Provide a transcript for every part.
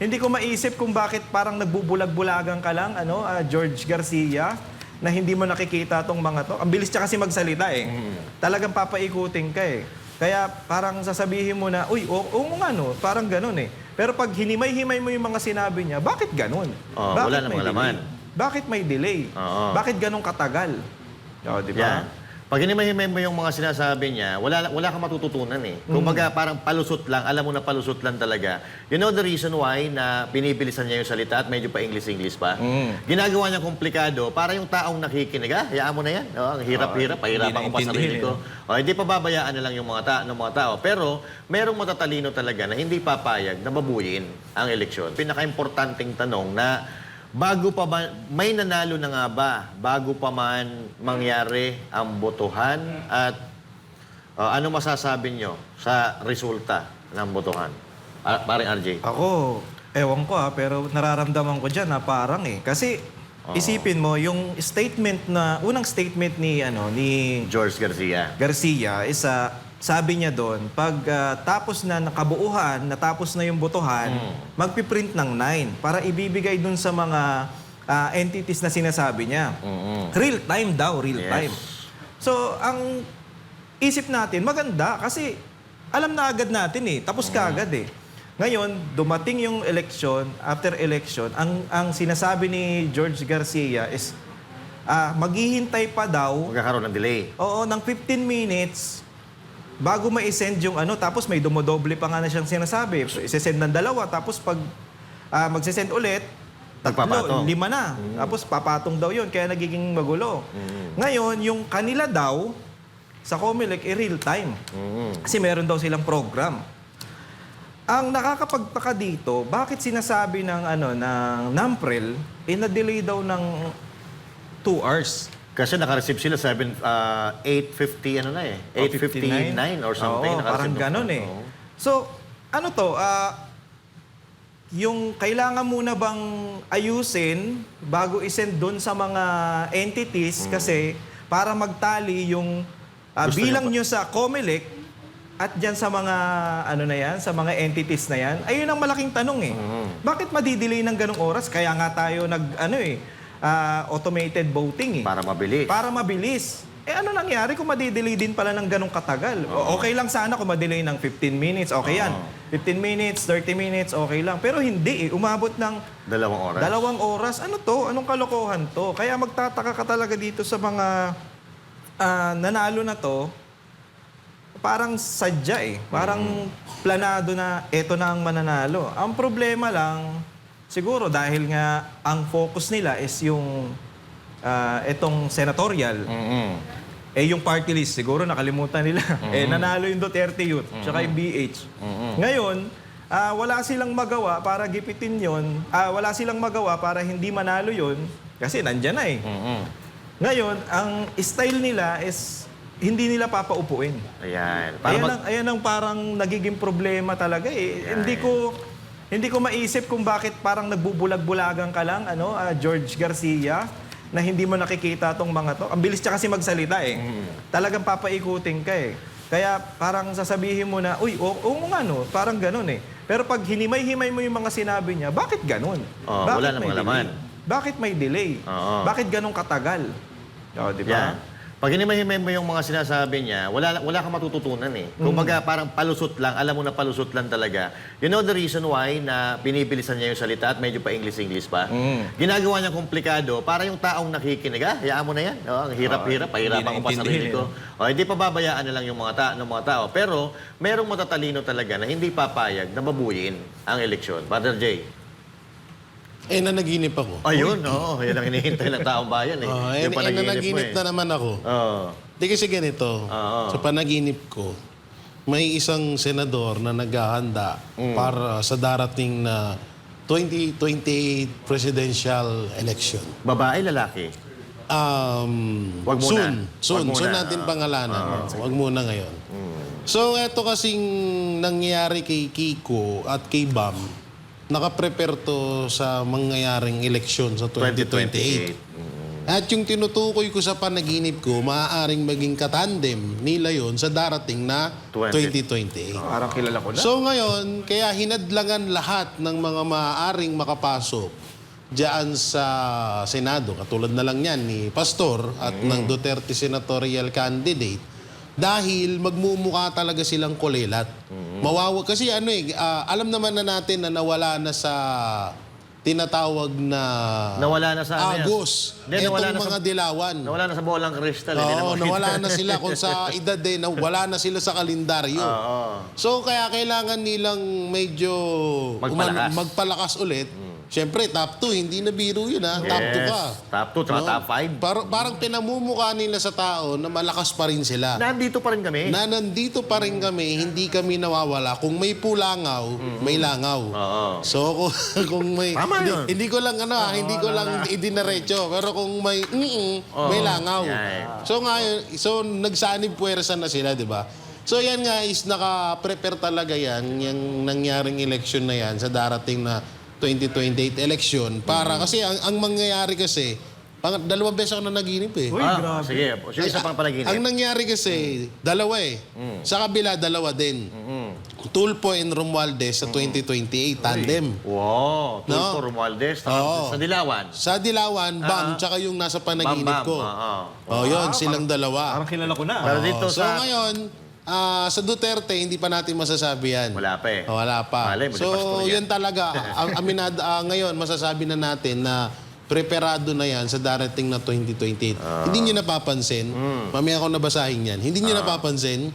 hindi ko maisip kung bakit parang nagbubulag-bulagan ka lang, ano, ah, George Garcia, na hindi mo nakikita tong mga to. Ang bilis niya kasi magsalita eh. Talagang papaikutin ka eh. Kaya parang sasabihin mo na, uy, oo, oo nga no, parang ganun eh. Pero pag hinimay-himay mo yung mga sinabi niya, bakit ganun? Oh, bakit wala namang laman. Bakit may delay? Oo. Bakit ganun katagal? O, di ba? Yan. Pag hinimay-himay mo yung mga sinasabi niya, wala, wala kang matututunan eh. Kung baga parang palusot lang, alam mo na palusot lang talaga. You know the reason why na binibilisan niya yung salita at medyo pa English-English pa? Ginagawa niya komplikado para yung taong nakikinig, ah, hayaan mo na yan. Oh, ang hirap-hirap, pahirapan ko pa sarili ko. O, hindi pa babayaan na lang yung mga, ta- ng mga tao. Pero merong matatalino talaga na hindi papayag na babuyin ang eleksyon. Pinaka-importanting tanong na Bago pa ba, may nanalo na nga ba bago pa man mangyari ang botohan at uh, ano masasabi nyo sa resulta ng botohan? Ah, Pare RJ. Ako, ewan ko ha, pero nararamdaman ko dyan na parang eh. Kasi isipin mo, yung statement na, unang statement ni, ano, ni George Garcia. Garcia is ah, sabi niya doon, pag ah, tapos na nakabuuhan, natapos na yung botohan, magpiprint ng 9 para ibibigay doon sa mga ah, entities na sinasabi niya. Mm-mm. Real time daw, real Yes. time. So, ang isip natin, maganda kasi alam na agad natin eh. Tapos ka agad eh. Ngayon, dumating yung election, after election, ang, ang sinasabi ni George Garcia is, ah, maghihintay pa daw Magkakaroon ng delay. Oo, ng 15 minutes bago ma-send yung ano, tapos may dumodoble pa nga na siyang sinasabi. Isesend ng dalawa, tapos pag ah, magsisend ulit, tatlo, lima na. Tapos papatong daw yun, kaya nagiging magulo. Ngayon, yung kanila daw, sa Comelec, eh, real time. Mm-mm. Kasi meron daw silang program. Ang nakakapagtaka dito, bakit sinasabi ng ano ng NAMPREL eh na-delay daw ng 2 hours? Kasi nakareceive sila 7, uh, 8.50 ano na eh. 8.59 or something. Oo, parang ng- ganun eh. Oo. So, ano to, ah, yung kailangan muna bang ayusin bago isend doon sa mga entities kasi para magtali yung. Gusto bilang nyo sa COMELEC at dyan sa mga ano na yan, sa mga entities na yan, ayun ang malaking tanong eh. Hmm. Bakit madidelay ng ganong oras? Kaya nga tayo nag ano eh, ah, automated voting eh. Para mabilis. Para mabilis. Eh ano nangyari kung madidelay din pala ng ganong katagal? O- Okay lang sana kung madelay ng 15 minutes, okay yan. 15 minutes, 30 minutes, okay lang. Pero hindi eh, umabot ng Dalawang oras. dalawang oras. Ano to? Anong kalokohan to? Kaya magtataka ka talaga dito sa mga ah, nanalo na to. Parang sadya eh. Parang planado na eto na ang mananalo. Ang problema lang, siguro dahil nga ang focus nila is yung ah, etong senatorial. Mm-mm. Eh yung party list, siguro nakalimutan nila. Eh nanalo yung Duterte Youth, tsaka yung BH. Ngayon, ah, wala silang magawa para gipitin yon. Ah, wala silang magawa para hindi manalo yon kasi nandyan na eh. Mm-mm. Ngayon, ang style nila is hindi nila papaupuin. Ayan. Para Ayan, mag- ang, ayan ang parang nagiging problema talaga eh. Hindi ko hindi ko maisip kung bakit parang nagbubulag-bulagan ka lang ano, ah, George Garcia na hindi mo nakikita tong mga to. Ang bilis niya kasi magsalita eh. Talagang papaikutin ka eh. Kaya parang sasabihin mo na, uy, oo, oo nga no, parang ganun eh. Pero pag hinimay-himay mo yung mga sinabi niya, bakit ganun? Oh, bakit wala namang may laman. Bakit may delay? Oo. Bakit ganun katagal? O, di ba? Yan. Pag hinimay-himay mo yung mga sinasabi niya, wala, wala kang matututunan eh. Kung baga parang palusot lang, alam mo na palusot lang talaga. You know the reason why na binibilisan niya yung salita at medyo pa English-English pa? Ginagawa niya komplikado para yung taong nakikinig, ah, hayaan mo na yan. Oh, ang hirap-hirap, pahirapan ko pa sarili ko. O, hindi pa babayaan na lang yung mga, ta- ng mga tao. Pero merong matatalino talaga na hindi papayag na babuyin ang eleksyon. Brother Jay. Eh, nanaginip ako. Ayun, oo. yan ang hinihintay ng taong bayan eh. Oh, eh, Yung eh, nanaginip na naman ako. Oo. Di kasi ganito, Oo. sa panaginip ko, may isang senador na naghahanda Mm. para sa darating na 2028 presidential election. Babae, lalaki. Um, Wag muna. Soon. Soon. Wag muna. Soon natin pangalanan. Wag muna ngayon. So, eto kasing nangyari kay Kiko at kay Bam, nakaprepare to sa mangyayaring eleksyon sa 2028. 2028. At yung tinutukoy ko sa panaginip ko, maaaring maging katandem nila yon sa darating na 20. 2028. Parang kilala ko na. So ngayon, kaya hinadlangan lahat ng mga maaaring makapasok diyan sa Senado, katulad na lang yan ni Pastor at ng Duterte senatorial candidate, dahil magmumukha talaga silang kulelat. Mawawa, kasi ano eh, ah, alam naman na natin na nawala na sa tinatawag na Nawala na sa ano? Agos. Hindi, nawala na sa- mga dilawan. Nawala na sa bolang kristal. hindi Oo, na nawala na sila kung sa edad eh, nawala na sila sa kalendaryo. Oo. So kaya kailangan nilang medyo Magpalakas. uman- magpalakas ulit. Siyempre, top 2, hindi na biro yun ha. Top 2 ka. Top 2, tsaka No? top 5. Par- parang pinamumukha nila sa tao na malakas pa rin sila. Nandito pa rin kami. na nandito pa rin kami, hindi kami nawawala. Kung may pulangaw, may langaw. Oo. So kung, kung may Tama hindi, yun. hindi ko lang ano, ah, hindi ko lang idinaretso, pero kung may mm Oo. may langaw. Yan. So ngayon, so nagsanib puwersa na sila, 'di ba? So yan nga is naka-prepare talaga yan, yung nangyaring election na yan sa darating na 2028 election para Mm. kasi ang, ang mangyayari kasi pang, dalawang beses ako na naginip eh. Uy, Ah, grabe. Sige, sige isa pang panaginip. Ang nangyari kasi, dalawa eh. Mm. Sa kabila, dalawa din. Tulpo and Romualdez sa 2028, tandem. Wow, No? Tulfo Romualdez. Oo. Sa Dilawan. Sa Dilawan, Bam, tsaka yung nasa panaginip Bam, bam. ko. Oo. Oh, yun, silang dalawa. Parang kilala ko na. Pero dito so sa... ngayon, ah, sa Duterte, hindi pa natin masasabi yan. Wala pa eh. Oh, Wala pa. Malay mo, so, pastor yan. yan talaga. ang aminad, ah, ngayon, masasabi na natin na preparado na yan sa darating na 2028. Ah. Hindi nyo napapansin, Hmm. mamaya ko nabasahin yan, hindi nyo napapansin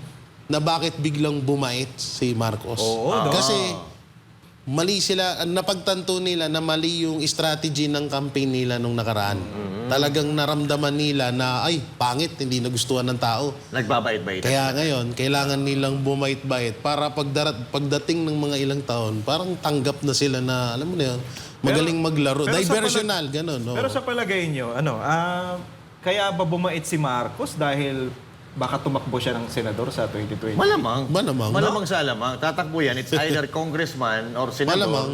na bakit biglang bumait si Marcos. Oo, no? Kasi mali sila, napagtanto nila na mali yung strategy ng campaign nila nung nakaraan. Talagang naramdaman nila na, ay, pangit, hindi nagustuhan ng tao. Nagbabait-bait. Kaya ngayon, kailangan nilang bumait-bait para pagdarat, pagdating ng mga ilang taon, parang tanggap na sila na, alam mo na yun, magaling maglaro. pero Diversional, ganun. No? Pero sa palagay nyo, ano, ah, kaya ba bumait si Marcos dahil baka tumakbo siya ng senador sa 2020? Malamang. Malamang, Malamang sa alamang. Tatakbo yan. It's either congressman or senador. Malamang.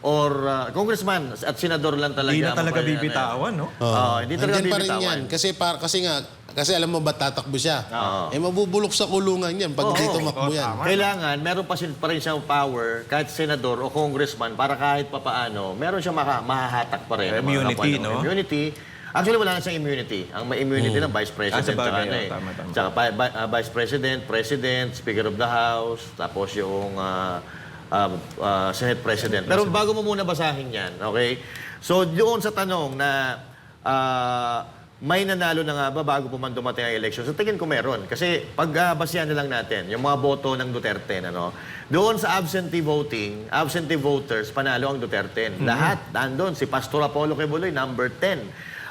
Or uh, congressman at senador lang talaga. Hindi na talaga bibitawan, no? Oo. Oo, hindi talaga Andyan pa rin bibitawan. yan. Kasi, par, kasi nga, kasi alam mo ba tatakbo siya? Oo. Eh mabubulok sa kulungan yan pag dito tumakbo yan. Kailangan, meron pa, sin, pa rin siyang power, kahit senador o congressman, para kahit papaano, meron siyang maka, mahahatak pa rin. ng mga Immunity, kapwa no? Immunity. Actually, wala na siyang immunity. Ang may immunity ng Vice President. Ah, sa bagay, tsaka ano oh, eh. tama, tama. Tsaka pa- ba- ah, Vice President, President, Speaker of the House, tapos yung ah, ah, ah, Senate President. Pero bago mo muna basahin yan, okay? So, doon sa tanong na ah, may nanalo na nga ba bago pa man dumating ang election? So tingin ko meron. Kasi pag uh, basihan na lang natin, yung mga boto ng Duterte, ano, doon sa absentee voting, absentee voters, panalo ang Duterte. Lahat, nandun. Si Pastor Apollo Quebuloy, number 10.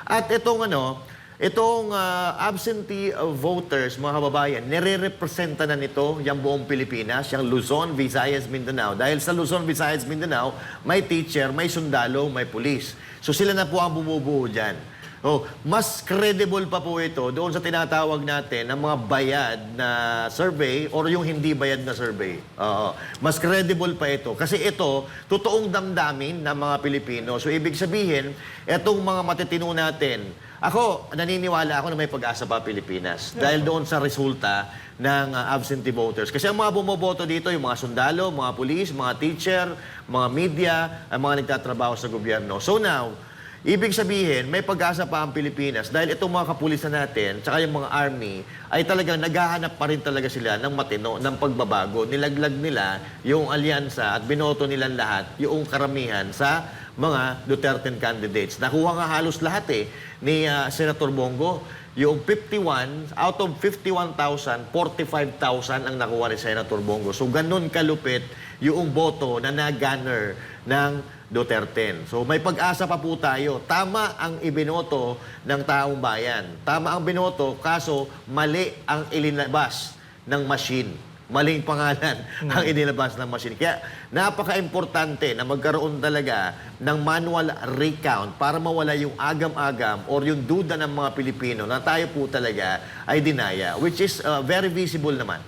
At itong ano, itong ah, absentee uh, voters, mga kababayan, nire-representa na nito yung buong Pilipinas, yung Luzon, Visayas, Mindanao. Dahil sa Luzon, Visayas, Mindanao, may teacher, may sundalo, may pulis. So sila na po ang bumubuo dyan. Oh, mas credible pa po ito doon sa tinatawag natin ng mga bayad na survey or yung hindi bayad na survey. Oo. Mas credible pa ito. Kasi ito, totoong damdamin ng mga Pilipino. So, ibig sabihin, itong mga matitino natin, ako, naniniwala ako na may pag-asa pa Pilipinas. Dahil doon sa resulta ng uh, absentee voters. Kasi ang mga bumoboto dito, yung mga sundalo, mga pulis, mga teacher, mga media, ang mga nagtatrabaho sa gobyerno. So now, Ibig sabihin, may pag-asa pa ang Pilipinas dahil itong mga kapulisan natin, tsaka yung mga army, ay talagang naghahanap pa rin talaga sila ng matino, ng pagbabago. Nilaglag nila yung alyansa at binoto nilang lahat, yung karamihan sa mga Duterte candidates. Nakuha nga halos lahat eh ni ah, Senator Bongo. Yung 51, out of 51,000, 45,000 ang nakuha ni Senator Bongo. So ganun kalupit yung boto na nag-gunner ng Duterte. So may pag-asa pa po tayo. Tama ang ibinoto ng taong bayan. Tama ang binoto, kaso mali ang ilinabas ng machine. Maling pangalan ang inilabas ng machine. Kaya napaka-importante na magkaroon talaga ng manual recount para mawala yung agam-agam or yung duda ng mga Pilipino na tayo po talaga ay dinaya, which is uh, very visible naman.